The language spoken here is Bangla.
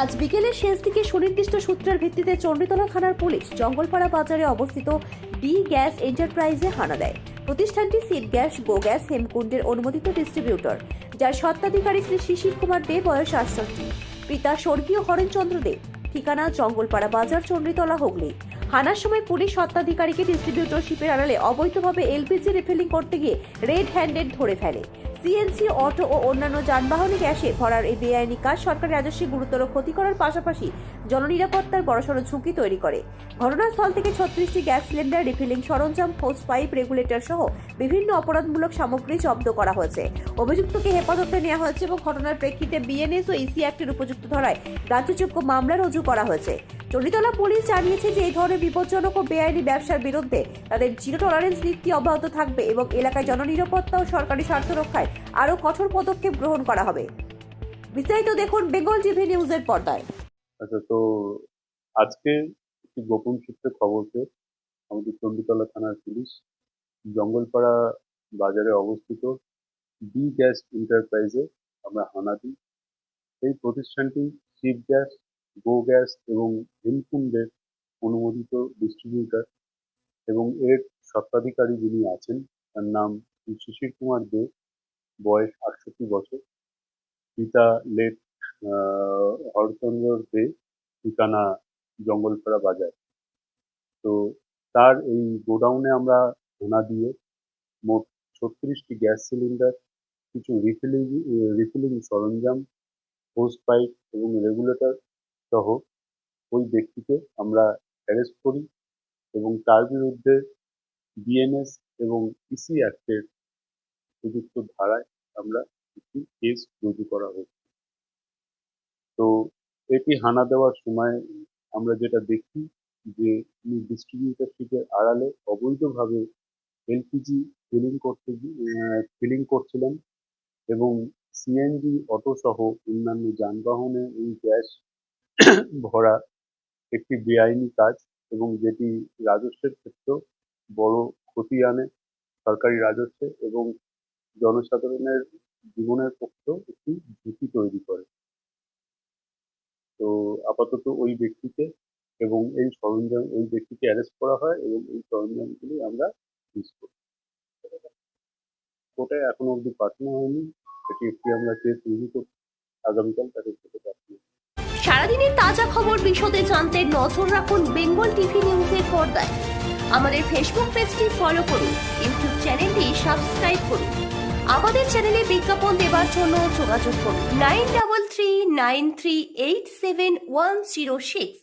আজ বিকেলের শেষ দিকে সুনির্দিষ্ট সূত্রের ভিত্তিতে চণ্ডীতলা থানার পুলিশ জঙ্গলপাড়া বাজারে অবস্থিত বি গ্যাস এন্টারপ্রাইজে হানা দেয়। প্রতিষ্ঠানটি সিড গ্যাস, গো গ্যাস, হেমকুণ্ডের অনুমোদিত ডিস্ট্রিবিউটর, যার স্বত্বাধিকারী শ্রী শিশির কুমার দে, বয়স আটষট্টি। পিতা স্বর্গীয় হরেনচন্দ্র দে, ঠিকানা জঙ্গলপাড়া বাজার, চণ্ডীতলা, হুগলি। হানার সময় পুলিশ স্বত্বাধিকারীকে ডিস্ট্রিবিউটরশিপের আড়ালে অবৈধভাবে এলপিজি রিফিলিং করতে গিয়ে রেড হ্যান্ডেড ধরে ফেলে। সিএনসি, অটো ও অন্যান্য যানবাহনে গ্যাসে ভরার এই বেআইনি কাজ সরকারি রাজস্বে গুরুতর ক্ষতি করার পাশাপাশি জননিরাপত্তার বড়সড় ঝুঁকি তৈরি করে। ঘটনাস্থল থেকে ছত্রিশটি গ্যাস সিলিন্ডার, রিফিলিং সরঞ্জাম, হোস পাইপ, রেগুলেটর সহ বিভিন্ন অপরাধমূলক সামগ্রী জব্দ করা হয়েছে। অভিযুক্তকে হেফাজতে নেওয়া হয়েছে এবং ঘটনার প্রেক্ষিতে বিএনএস ও ইসি অ্যাক্টের উপযুক্ত ধরায় রাজ্যযোগ্য মামলা রুজু করা হয়েছে। চণ্ডীতলা পুলিশ জানিয়েছে যে এই ধরনের বিপজ্জনক ও বেআইনি ব্যবসার বিরুদ্ধে তাদের জিরো টলারেন্স নীতি অব্যাহত থাকবে এবং এলাকায় জননিরাপত্তা ও সরকারি স্বার্থ রক্ষায় আরও কঠোর পদক্ষেপ গ্রহণ করা হবে। বিস্তারিত দেখুন বেঙ্গল টিভি নিউজের পর্দায়। আচ্ছা তো আজকে একটি গোপন সূত্রে খবর আমাদের চণ্ডীতলা থানার পুলিশ জঙ্গলপাড়া বাজারে অবস্থিত বি গ্যাস এন্টারপ্রাইজে আমরা হানা দিই। এই প্রতিষ্ঠানটি শিপ গ্যাস, গো গ্যাস এবং হেমকুণ্ডের অনুমোদিত ডিস্ট্রিবিউটর এবং এর স্বত্বাধিকারী যিনি আছেন, তার নাম শ্রী শিশির কুমার দে বয়স আটষট্টি বছর। পিতা লেট হরচন্দ্র দে, ঠিকানা জঙ্গলপাড়া বাজার। তো তার এই গোডাউনে আমরা ধোনা দিয়ে মোট ছত্রিশটি গ্যাস সিলিন্ডার, কিছু রিফিলিং রিফিলিং সরঞ্জাম, হোস পাইপ এবং রেগুলেটর সহ ওই ব্যক্তিকে আমরা অ্যারেস্ট করি এবং তার বিরুদ্ধে বিএনএস এবং ইসি অ্যাক্টের উপযুক্ত ধারায় আমরা একটি কেস রুজু করা হয়েছে। তো এটি হানা দেওয়ার সময় আমরা যেটা দেখি যে ডিস্ট্রিবিউটারশিপের আড়ালে অবৈধভাবে এলপিজি ফিলিং করতে ফিলিং করছিলেন এবং সিএনজি অটো সহ অন্যান্য যানবাহনে এই গ্যাস ভরা একটি বেআইনি কাজ এবং যেটি রাজস্বের ক্ষেত্রেও বড় ক্ষতি আনে সরকারি রাজস্বে এবং জনসাধারণের জীবনের পক্ষেও একটি ঝুঁকি তৈরি করে। তো আপাতত ওই ব্যক্তিকে এবং এই সরঞ্জাম, ওই ব্যক্তিকে অ্যারেস্ট করা হয় এবং এই সরঞ্জামগুলি আমরা ইউজ করি। কোর্টে এখনও অবধি পাঠানো হয়নি। এটি একটি আমরা কেস রিভিউ করছি। আগামীকাল তাকে কোর্টে পাঠানো। সারাদিনের তাজা খবর বিশদে জানতে নজর রাখুন বেঙ্গল টিভি নিউজের পর্দায়। আমাদের ফেসবুক পেজটি ফলো করুন ইউটিউব চ্যানেলটি সাবস্ক্রাইব করুন। আমাদের চ্যানেলে বিজ্ঞাপন দেওয়ার জন্য যোগাযোগ করুন। Nine double three nine three eight seven one zero six.